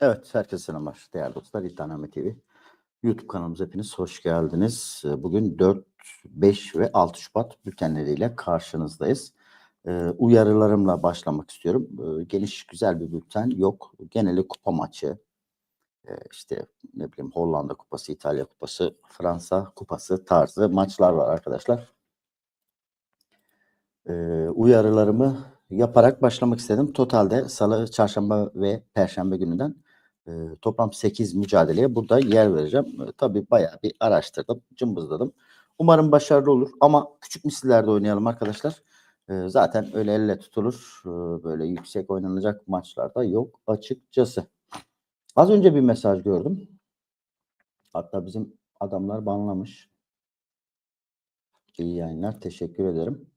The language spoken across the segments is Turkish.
Evet, herkese selamlar değerli dostlar. İddianame TV YouTube kanalımıza hepiniz hoş geldiniz. Ee, Bugün 4, 5 ve 6 Şubat bültenleriyle karşınızdayız. Ee, Uyarılarımla başlamak istiyorum. Ee, Geniş güzel bir bülten yok. Geneli kupa maçı, işte ne bileyim Hollanda Kupası, İtalya Kupası, Fransa Kupası tarzı maçlar var arkadaşlar. Uyarılarımı yaparak başlamak istedim. Totalde salı, çarşamba ve perşembe gününden e, toplam 8 mücadeleye burada yer vereceğim. E, tabii bayağı bir araştırdım, cımbızladım. Umarım başarılı olur ama küçük misillerde oynayalım arkadaşlar. E, zaten öyle elle tutulur, e, böyle yüksek oynanacak maçlarda yok açıkçası. Az önce bir mesaj gördüm. Hatta bizim adamlar banlamış. İyi yayınlar, teşekkür ederim.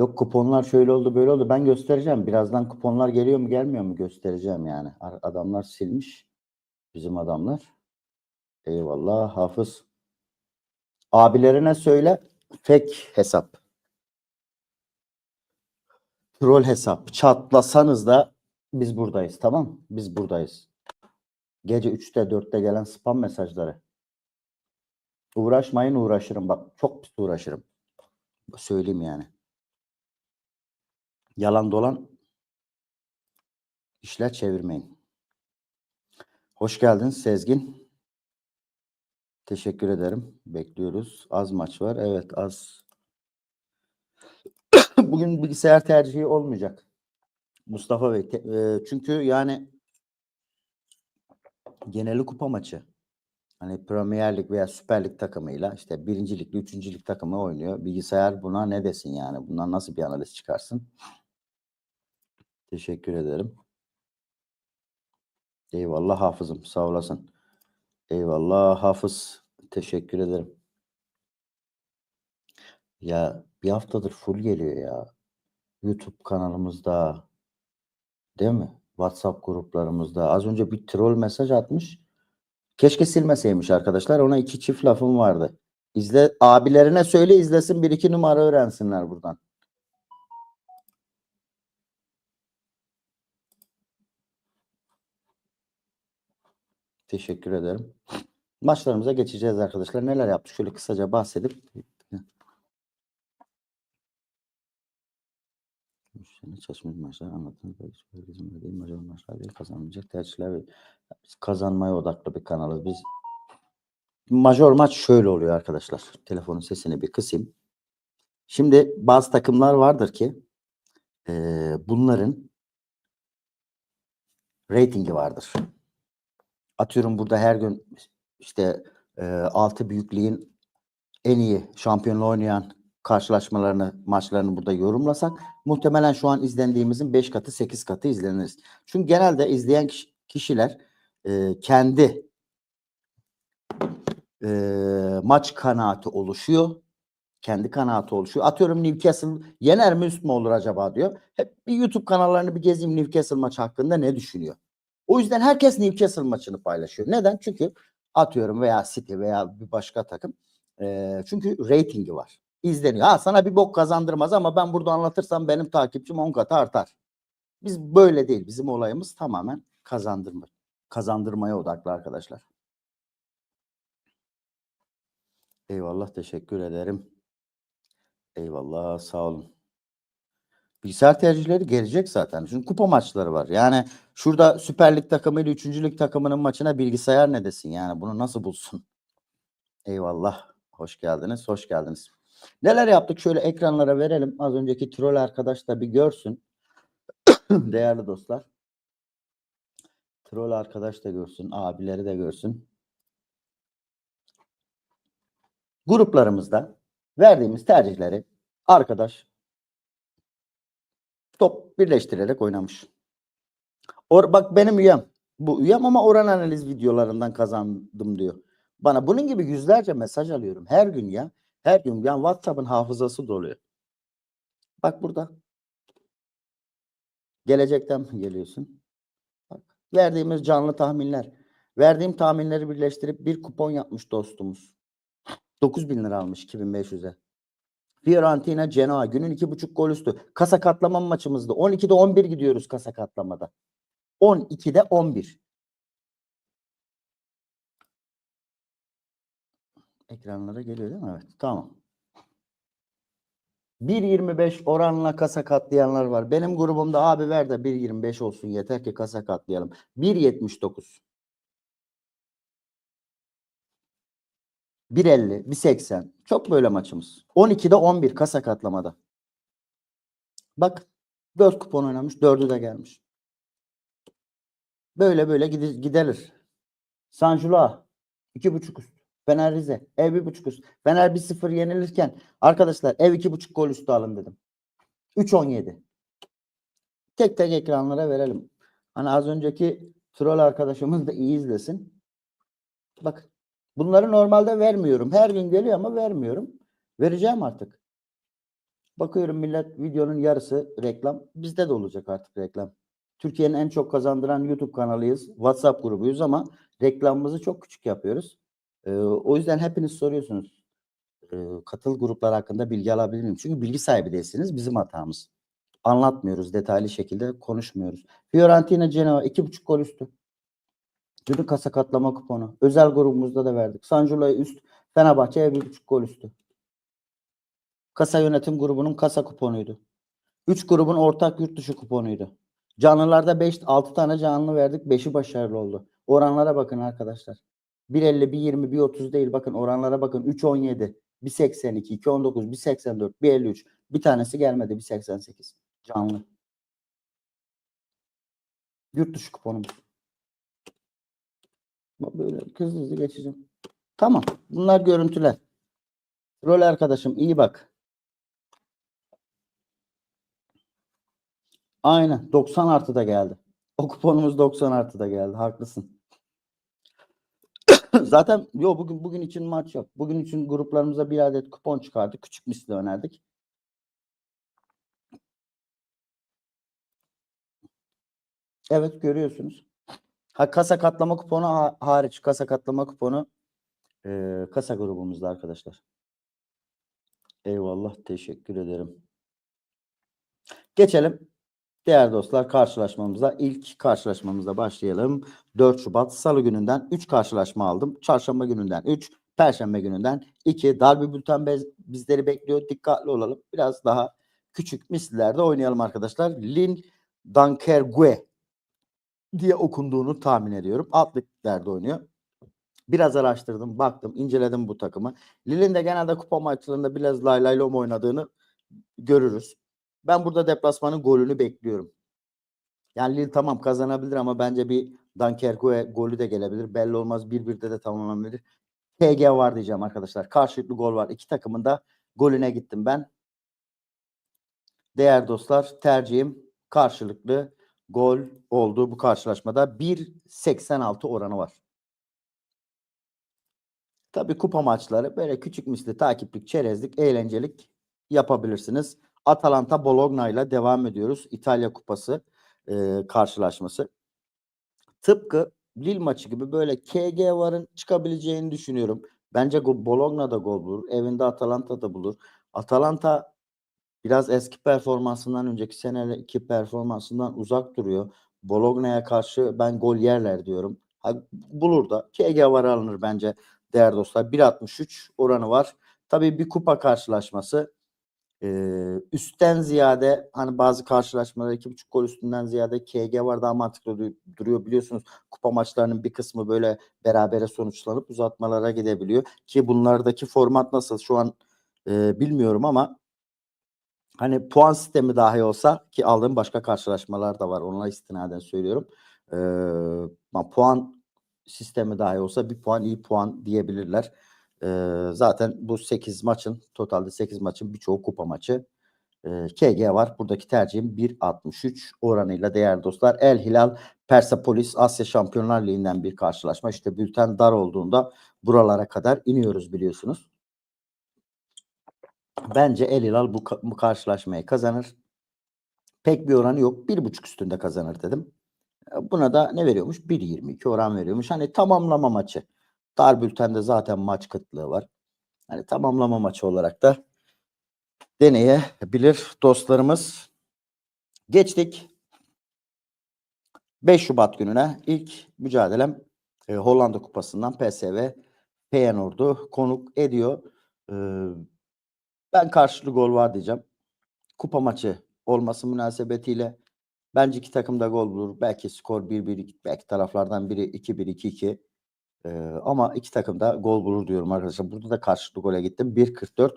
Yok kuponlar şöyle oldu böyle oldu. Ben göstereceğim. Birazdan kuponlar geliyor mu gelmiyor mu göstereceğim yani. Ar- Adamlar silmiş. Bizim adamlar. Eyvallah Hafız. Abilerine söyle. Fake hesap. Troll hesap. Çatlasanız da biz buradayız tamam Biz buradayız. Gece 3'te 4'te gelen spam mesajları. Uğraşmayın uğraşırım bak. Çok pis uğraşırım. Söyleyeyim yani. Yalan dolan işler çevirmeyin. Hoş geldin Sezgin. Teşekkür ederim. Bekliyoruz. Az maç var. Evet az. Bugün bilgisayar tercihi olmayacak. Mustafa Bey. e, çünkü yani geneli kupa maçı. Hani Premier Lig veya Süper Lig takımıyla işte birinci ligli, üçüncü lig takımı oynuyor. Bilgisayar buna ne desin yani? Bundan nasıl bir analiz çıkarsın? Teşekkür ederim. Eyvallah hafızım. Sağ olasın. Eyvallah hafız. Teşekkür ederim. Ya bir haftadır full geliyor ya. YouTube kanalımızda. Değil mi? WhatsApp gruplarımızda. Az önce bir troll mesaj atmış. Keşke silmeseymiş arkadaşlar. Ona iki çift lafım vardı. İzle, abilerine söyle izlesin bir iki numara öğrensinler buradan. Teşekkür ederim. Maçlarımıza geçeceğiz arkadaşlar. Neler yaptık? Şöyle kısaca bahsedip Sene çalışmış maçlar anlattığınız böyle süper bizim değil majör maçlar değil kazanmayacak tercihler biz kazanmaya odaklı bir kanalız. Biz majör maç şöyle oluyor arkadaşlar. Telefonun sesini bir kısayım. Şimdi bazı takımlar vardır ki eee, bunların reytingi vardır. Atıyorum burada her gün işte eee altı büyüklüğün en iyi şampiyonla oynayan karşılaşmalarını, maçlarını burada yorumlasak muhtemelen şu an izlendiğimizin 5 katı, 8 katı izleniriz. Çünkü genelde izleyen kiş- kişiler e, kendi e, maç kanaati oluşuyor. Kendi kanaati oluşuyor. Atıyorum Newcastle yener mi üst mü olur acaba diyor. Hep bir YouTube kanallarını bir gezeyim Newcastle maçı hakkında ne düşünüyor. O yüzden herkes Newcastle maçını paylaşıyor. Neden? Çünkü atıyorum veya City veya bir başka takım e, çünkü reytingi var. İzleniyor. Ha sana bir bok kazandırmaz ama ben burada anlatırsam benim takipçim 10 katı artar. Biz böyle değil. Bizim olayımız tamamen kazandırma. Kazandırmaya odaklı arkadaşlar. Eyvallah teşekkür ederim. Eyvallah sağ olun. Bilgisayar tercihleri gelecek zaten. Çünkü kupa maçları var. Yani şurada Süper Lig takımıyla 3. Lig takımının maçına bilgisayar ne desin? Yani bunu nasıl bulsun? Eyvallah. Hoş geldiniz. Hoş geldiniz. Neler yaptık? Şöyle ekranlara verelim. Az önceki troll arkadaş da bir görsün. Değerli dostlar. Troll arkadaş da görsün. Abileri de görsün. Gruplarımızda verdiğimiz tercihleri arkadaş top birleştirerek oynamış. Or bak benim üyem. Bu üyem ama oran analiz videolarından kazandım diyor. Bana bunun gibi yüzlerce mesaj alıyorum her gün ya. Her gün yani WhatsApp'ın hafızası doluyor. Bak burada. Gelecekten geliyorsun? Bak. Verdiğimiz canlı tahminler. Verdiğim tahminleri birleştirip bir kupon yapmış dostumuz. 9000 lira almış 2500'e. Fiorentina Genoa günün 2.5 gol üstü. Kasa katlama maçımızda. 12'de 11 gidiyoruz kasa katlamada. 12'de 11. Ekranlara geliyor değil mi? Evet. Tamam. 1.25 oranla kasa katlayanlar var. Benim grubumda abi ver de 1.25 olsun yeter ki kasa katlayalım. 1.79 1.50 1.80 çok böyle maçımız. 12'de 11 kasa katlamada. Bak 4 kupon oynamış 4'ü de gelmiş. Böyle böyle gide- gidelir. Sanjula 2.5 üst. Fener Rize ev 1.5 üst. Fener 1-0 yenilirken arkadaşlar ev 2.5 gol üstü alın dedim. 3.17. Tek tek ekranlara verelim. Hani az önceki troll arkadaşımız da iyi izlesin. Bak bunları normalde vermiyorum. Her gün geliyor ama vermiyorum. Vereceğim artık. Bakıyorum millet videonun yarısı reklam. Bizde de olacak artık reklam. Türkiye'nin en çok kazandıran YouTube kanalıyız. WhatsApp grubuyuz ama reklamımızı çok küçük yapıyoruz. Ee, o yüzden hepiniz soruyorsunuz. Ee, katıl gruplar hakkında bilgi alabilir miyim? Çünkü bilgi sahibi değilsiniz. Bizim hatamız. Anlatmıyoruz. Detaylı şekilde konuşmuyoruz. Fiorentina Genoa 2.5 gol üstü. Dün kasa katlama kuponu. Özel grubumuzda da verdik. Sanjula'ya üst. Fenerbahçe'ye 1.5 gol üstü. Kasa yönetim grubunun kasa kuponuydu. 3 grubun ortak yurt dışı kuponuydu. Canlılarda 5 6 tane canlı verdik. 5'i başarılı oldu. Oranlara bakın arkadaşlar. 1.50, 1.20, 1.30 değil. Bakın oranlara bakın. 3.17, 1.82, 2.19, 1.84, 1.53. Bir tanesi gelmedi. 1.88. Canlı. Yurt dışı kuponumuz. Böyle hızlı hızlı geçeceğim. Tamam. Bunlar görüntüler. Rol arkadaşım iyi bak. Aynen. 90 artı da geldi. O kuponumuz 90 artı da geldi. Haklısın. Zaten yok bugün bugün için maç yok. Bugün için gruplarımıza bir adet kupon çıkardık. Küçük misli önerdik. Evet görüyorsunuz. Ha kasa katlama kuponu ha- hariç kasa katlama kuponu eee, kasa grubumuzda arkadaşlar. Eyvallah teşekkür ederim. Geçelim. Değerli dostlar karşılaşmamıza ilk karşılaşmamıza başlayalım. 4 Şubat Salı gününden 3 karşılaşma aldım. Çarşamba gününden 3, Perşembe gününden 2. Darbe bülten bizleri bekliyor. Dikkatli olalım. Biraz daha küçük mislilerde oynayalım arkadaşlar. Lin Dankergue diye okunduğunu tahmin ediyorum. Alt liglerde oynuyor. Biraz araştırdım, baktım, inceledim bu takımı. Lille'in de genelde kupa maçlarında biraz lay lay lom oynadığını görürüz. Ben burada deplasmanın golünü bekliyorum. Yani Lille tamam kazanabilir ama bence bir Dunkerque golü de gelebilir. Belli olmaz. 1-1'de de tamamlanabilir. TG var diyeceğim arkadaşlar. Karşılıklı gol var. İki takımın da golüne gittim ben. Değerli dostlar tercihim karşılıklı gol oldu bu karşılaşmada. 1.86 oranı var. Tabii kupa maçları böyle küçük misli takiplik, çerezlik, eğlencelik yapabilirsiniz. Atalanta Bologna ile devam ediyoruz. İtalya Kupası e, karşılaşması. Tıpkı Lille maçı gibi böyle KG varın çıkabileceğini düşünüyorum. Bence Bologna da gol bulur. Evinde Atalanta da bulur. Atalanta biraz eski performansından önceki seneki performansından uzak duruyor. Bologna'ya karşı ben gol yerler diyorum. Ha, bulur da. KG var alınır bence değerli dostlar. 1.63 oranı var. Tabii bir kupa karşılaşması. Ee, üstten ziyade hani bazı karşılaşmalar iki buçuk gol üstünden ziyade KG var daha mantıklı du- duruyor biliyorsunuz. Kupa maçlarının bir kısmı böyle berabere sonuçlanıp uzatmalara gidebiliyor. Ki bunlardaki format nasıl şu an e, bilmiyorum ama hani puan sistemi dahi olsa ki aldığım başka karşılaşmalar da var. Ona istinaden söylüyorum. Ama puan sistemi dahi olsa bir puan iyi puan diyebilirler. Ee, zaten bu 8 maçın totalde 8 maçın birçoğu kupa maçı. Ee, KG var. Buradaki tercihim 1.63 oranıyla değerli dostlar. El Hilal Persepolis Asya Şampiyonlar Ligi'nden bir karşılaşma. İşte bülten dar olduğunda buralara kadar iniyoruz biliyorsunuz. Bence El Hilal bu, bu karşılaşmayı kazanır. Pek bir oranı yok. Bir buçuk üstünde kazanır dedim. E, Buna da ne veriyormuş? 1.22 oran veriyormuş. Hani tamamlama maçı. Dar bültende zaten maç kıtlığı var. Hani tamamlama maçı olarak da deneyebilir dostlarımız. Geçtik. 5 Şubat gününe ilk mücadelem e, Hollanda Kupası'ndan PSV Feyenoord'u konuk ediyor. E, ben karşılıklı gol var diyeceğim. Kupa maçı olması münasebetiyle bence iki takım da gol bulur. Belki skor 1-1, belki taraflardan biri 2-1, 2-2. E, ama iki takım da gol bulur diyorum arkadaşlar. Burada da karşılıklı gole gittim. 1.44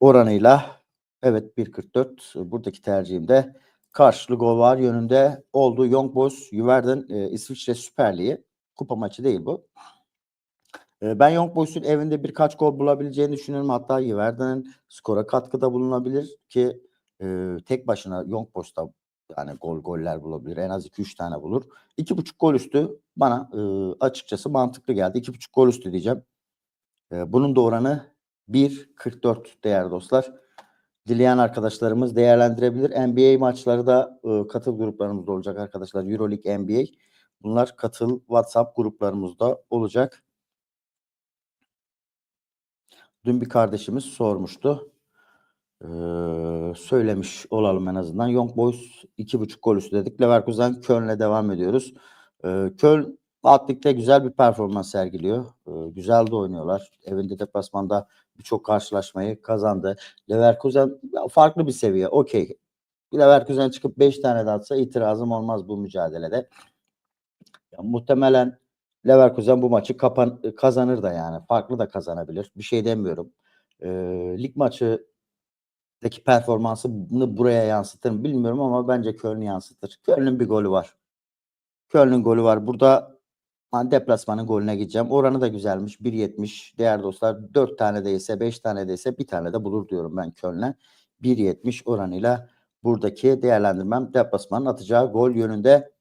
oranıyla evet 1.44 buradaki tercihim de karşılıklı gol var yönünde oldu. Young Boys Juventus e, İsviçre Süper Ligi kupa maçı değil bu. E, ben Young Boys'un evinde birkaç gol bulabileceğini düşünüyorum. Hatta Juventus'un skora katkıda bulunabilir ki e, tek başına Young Boys'ta yani gol goller bulabilir. En az 2-3 tane bulur. 2.5 gol üstü bana e, açıkçası mantıklı geldi. 2.5 gol üstü diyeceğim. E, bunun da oranı 1.44 değerli dostlar. Dileyen arkadaşlarımız değerlendirebilir. NBA maçları da e, katıl gruplarımızda olacak arkadaşlar. Euroleague NBA. Bunlar katıl WhatsApp gruplarımızda olacak. Dün bir kardeşimiz sormuştu. Ee, söylemiş olalım en azından. Young Boys 2.5 gol üstü dedik. Leverkusen Köln'le devam ediyoruz. Ee, Köln Atlik'te güzel bir performans sergiliyor. Ee, güzel de oynuyorlar. Evinde deplasmanda birçok karşılaşmayı kazandı. Leverkusen farklı bir seviye. Okey. Leverkusen çıkıp 5 tane de atsa itirazım olmaz bu mücadelede. Ya, muhtemelen Leverkusen bu maçı kapan, kazanır da yani. Farklı da kazanabilir. Bir şey demiyorum. Ee, lig maçıdaki performansını buraya yansıtır mı bilmiyorum ama bence Köln yansıtır. Köln'ün bir golü var. Köln'ün golü var. Burada ben deplasmanın golüne gideceğim. Oranı da güzelmiş. 1.70. Değerli dostlar 4 tane değilse 5 tane değilse bir tane de bulur diyorum ben Köln'e. 1.70 oranıyla buradaki değerlendirmem deplasmanın atacağı gol yönünde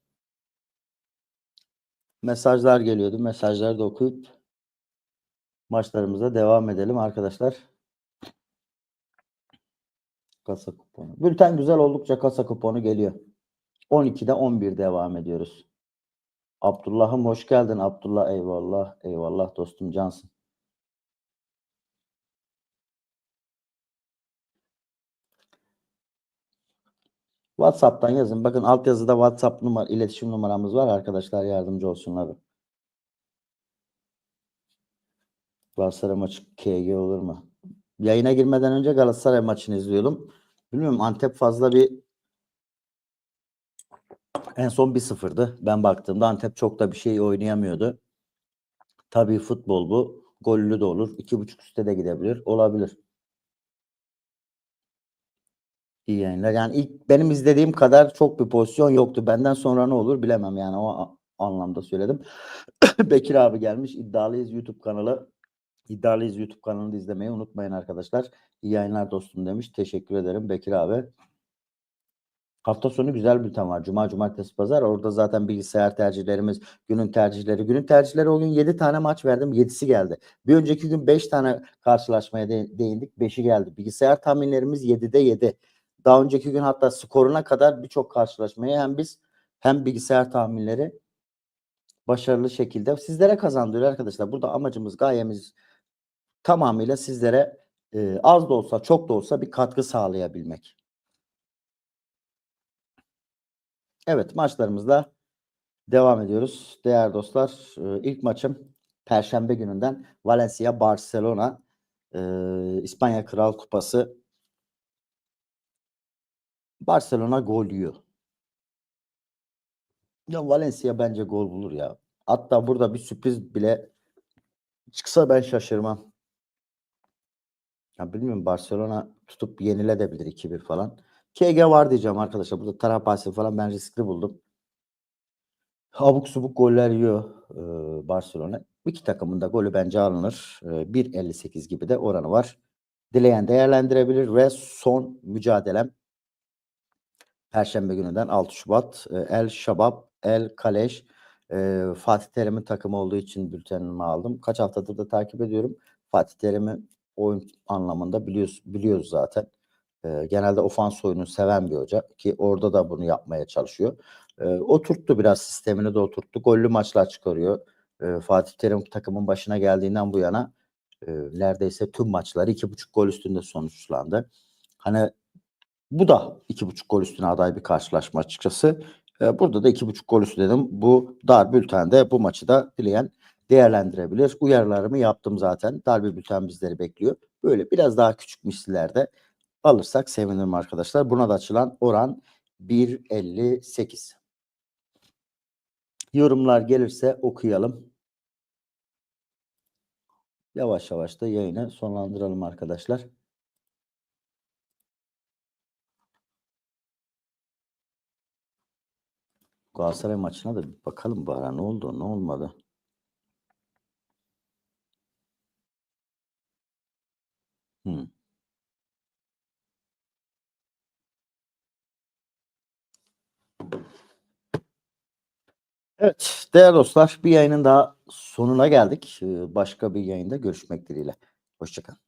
mesajlar geliyordu. Mesajları da okuyup maçlarımıza devam edelim arkadaşlar. Kasa kuponu. Bülten güzel oldukça kasa kuponu geliyor. 12'de 11 devam ediyoruz. Abdullah'ım hoş geldin. Abdullah eyvallah. Eyvallah dostum cansın. WhatsApp'tan yazın. Bakın altyazıda WhatsApp numara, iletişim numaramız var. Arkadaşlar yardımcı olsunlar. Galatasaray maçı KG olur mu? Yayına girmeden önce Galatasaray maçını izliyordum. Bilmiyorum Antep fazla bir en son 1-0'dı. Ben baktığımda Antep çok da bir şey oynayamıyordu. Tabii futbol bu. Gollü de olur. 2.5 üstte de gidebilir. Olabilir. İyi yayınlar. Yani ilk benim izlediğim kadar çok bir pozisyon yoktu. Benden sonra ne olur bilemem yani o anlamda söyledim. Bekir abi gelmiş. İddialıyız YouTube kanalı. İddialıyız YouTube kanalını izlemeyi unutmayın arkadaşlar. İyi yayınlar dostum demiş. Teşekkür ederim Bekir abi. Hafta sonu güzel bülten var. Cuma, cumartesi, pazar. Orada zaten bilgisayar tercihlerimiz, günün tercihleri. Günün tercihleri o gün 7 tane maç verdim. 7'si geldi. Bir önceki gün 5 tane karşılaşmaya de- değindik. 5'i geldi. Bilgisayar tahminlerimiz 7'de 7. Daha önceki gün hatta skoruna kadar birçok karşılaşmayı hem biz hem bilgisayar tahminleri başarılı şekilde sizlere kazandırıyor arkadaşlar. Burada amacımız, gayemiz tamamıyla sizlere e, az da olsa çok da olsa bir katkı sağlayabilmek. Evet maçlarımızla devam ediyoruz. Değerli dostlar e, ilk maçım Perşembe gününden Valencia Barcelona e, İspanya Kral Kupası Barcelona gol yiyor. Ya Valencia bence gol bulur ya. Hatta burada bir sürpriz bile çıksa ben şaşırmam. Ya bilmiyorum Barcelona tutup yeniledebilir 2-1 falan. KG var diyeceğim arkadaşlar. Burada taraf falan ben riskli buldum. Abuk subuk goller yiyor Barcelona. İki takımın da golü bence alınır. E, 1.58 gibi de oranı var. Dileyen değerlendirebilir ve son mücadelem Perşembe gününden 6 Şubat e, El Şabab El Kaleş e, Fatih Terim'in takımı olduğu için bültenimi aldım. Kaç haftadır da takip ediyorum. Fatih Terim'i oyun anlamında biliyoruz, biliyoruz zaten. E, genelde ofans oyunu seven bir hoca ki orada da bunu yapmaya çalışıyor. E, oturttu biraz sistemini de oturttu. Gollü maçlar çıkarıyor. Fatih Terim takımın başına geldiğinden bu yana neredeyse tüm maçları iki buçuk gol üstünde sonuçlandı. Hani bu da iki buçuk gol üstüne aday bir karşılaşma açıkçası. E, burada da 2.5 gol üstü dedim. Bu dar bültende bu maçı da dileyen değerlendirebilir. Uyarılarımı yaptım zaten. Darbe bülten bizleri bekliyor. Böyle biraz daha küçük mislilerde alırsak sevinirim arkadaşlar. Buna da açılan oran 1.58. Yorumlar gelirse okuyalım. Yavaş yavaş da yayını sonlandıralım arkadaşlar. Galatasaray maçına da bir bakalım bari ne oldu ne olmadı. Hmm. Evet değerli dostlar bir yayının daha sonuna geldik. Ee, Başka bir yayında görüşmek dileğiyle. Hoşçakalın.